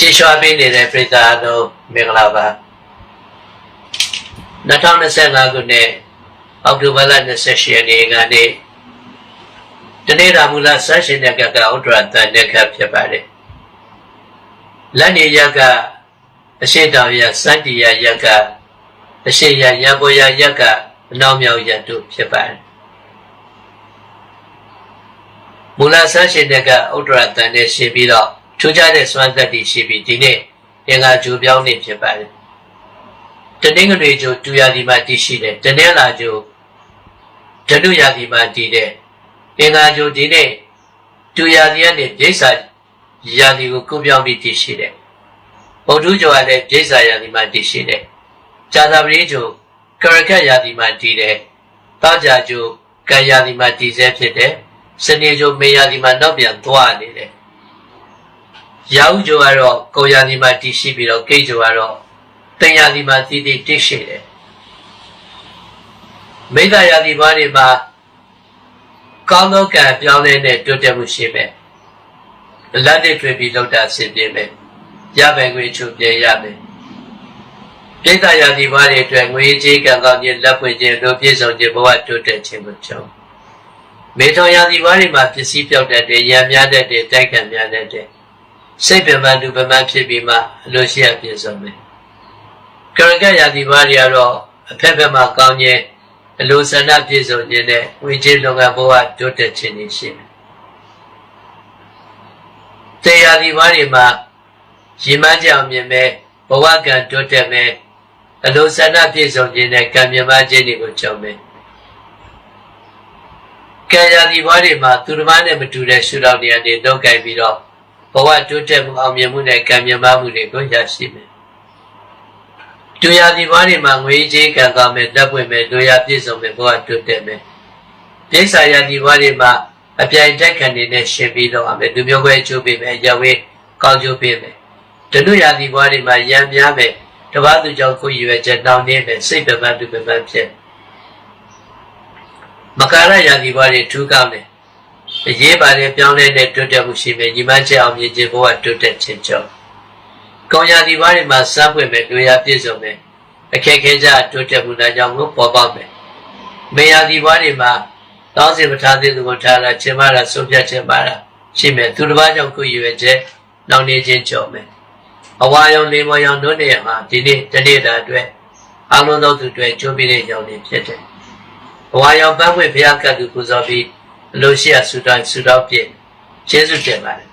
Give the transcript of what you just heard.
ရှေ့လျှောပေးနေတဲ့ပြည်သားအလုံးမင်္ဂလာပါ2025ခုနှစ်အောက်တိုဘာလ28ရက်နေ့ကနေတနေ့တာမူလဆက်ရှင်တဲ့ကကဥဒ္ဒရာတန်တဲ့ခဖြစ်ပါတယ်လက်နေရကအရှိတောင်ရစန္တိယရကအရှိရရံပေါ်ရရကအနောက်မြောက်ရတို့ဖြစ်ပါတယ်မူလဆက်ရှင်တဲ့ကဥဒ္ဒရာတန်နဲ့ရှင်းပြီးတော့ ထူးခြားတဲ့စွမ်းသက်တည်ရှိပြီးဒီနေ့အင်္ဂါဂျိုပြောင်းနေဖြစ်ပါတယ်တနင်္ဂနွေဂျိုတူရာဒီမှာတည်ရှိတယ်တနင်္လာဂျိုဓနုရာဒီမှာတည်တယ်အင်္ဂါဂျိုဒီနေ့တူရာဒီကနေပြိဿရာဒီကိုကုပြောင်းပြီးတည်ရှိတယ်ဗုဒ္ဓဂျိုကလည်းပြိဿရာဒီမှာတည်ရှိတယ်ဇာတာပရိဂျိုကရကတ်ရာဒီမှာတည်တယ်တောကြဂျိုကံရာဒီမှာတည်ဆဲဖြစ်တယ်စနေဂျိုမေရာဒီမှာနောက်ပြန်သွားနေတယ် ရာဟုဂျိုကတော့ကိုရာဒီမှာတည်ရှိပြီးတော့ကိတ်ဂျိုကတော့တင်ရာဒီမှာတည်တည်တည်ရှိတယ်မိတ္တရာဒီဘာတွေမှာကောင်းသောကံပြောင်းလဲတဲ့တိုးတက်မှုရှိမယ်လက်တွေတွေ့ပြီးလောက်တာဆင်ပြေမယ်ရပင်ခွေချုပ်ပြေရမယ်ပြိတ္တရာဒီဘာတွေအတွက်ငွေကြေးကံကောင်းခြင်းလက်ပွင့်ခြင်းတို့ပြည့်စုံခြင်းဘဝတိုးတက်ခြင်းကိုကြောင်းမေထောင်ရာဒီဘာတွေမှာပစ္စည်းပြောက်တတ်တယ်ရံများတတ်တယ်တိုက်ခံများတတ်တယ် စိတ်ပြမန်သူပမန်ဖြစ်ပြီးမှအလိုရှိအပြည့်စုံမယ်ကရကရာဒီဘာတွေကတော့အဖက်ဖက်မှာကောင်းခြင်းအလိုဆန္ဒပြည့်စုံခြင်းနဲ့ဝိจิตလုပ်ငန်းဘဝတိုးတက်ခြင်းတွေရှိတယ်တရားဒီဘာတွေမှာရည်မှန်းကြအောင်မြင်မဲ့ဘဝကံတိုးတက်မဲ့အလိုဆန္ဒပြည့်စုံခြင်းနဲ့ကံမြမခြင်းတွေကိုကြုံမယ်ကံရာဒီဘာတွေမှာသူတစ်ပါးနဲ့မတူတဲ့ရှုထောင့်တွေအနေနဲ့တော့ကြိုက်ပြီးတော့ ဘဝတိုးတက်မှုအောင်မြင်မှုနဲ့ကံမြမမှုတွေကိုရရှိမယ်။တူရာဒီဘာတွေမှာငွေကြေးကံကောင်းမယ်လက်ပွင့်မယ်လူရပြည့်စုံမယ်ဘဝတိုးတက်မယ်။ပြိဿာရာဒီဘာတွေမှာအပြိုင်တက်ခံနေတဲ့ရှင်ပြီးတော့အမယ်လူမျိုးခွဲအကျိုးပေးမယ်ရဝေးကောင်းကျိုးပေးမယ်။ဒနုရာဒီဘာတွေမှာရံပြားမယ်တပားသူကြောင့်ကိုယ်ရွယ်ချက်တောင်းနေမယ်စိတ်ပပန်းသူပပန်းဖြစ်မကာရရာဒီဘာတွေထူးကောင်းတယ် အရေးပါတဲ့ပြောင်းလဲတဲ့တိုးတက်မှုရှိမယ်ညီမချက်အောင်မြင်ခြင်းဘဝတိုးတက်ခြင်းကြောင့်ကောင်းရာဒီဘာတွေမှာစမ်းပွင့်မယ်တွေ့ရပြည့်စုံမယ်အခက်ခဲကြတိုးတက်မှုလာကြောင့်ကိုပေါ်ပေါက်မယ်မေယာဒီဘာတွေမှာတောင်းစီပထားသေးသူကိုထားလာခြင်းမလားဆုံးဖြတ်ခြင်းပါလားရှိမယ်သူတစ်ပါးကြောင့်ကိုရွယ်ချက်နောင်နေခြင်းကြောင့်မယ်အဝါရောင်လေးမောင်ရောင်တို့နေရာမှာဒီနေ့တနေ့တာအတွက်အလုံးသောသူတွေကျိုးပြီးတဲ့ကြောင့်နေဖြစ်တယ်အဝါရောင်ပန်းပွင့်ဘုရားကတ်သူပူဇော်ပြီးအ လို့ရှိရဆူတောင်းဆူတောင်းပြည့်ကျေးဇူးတင်ပါတယ်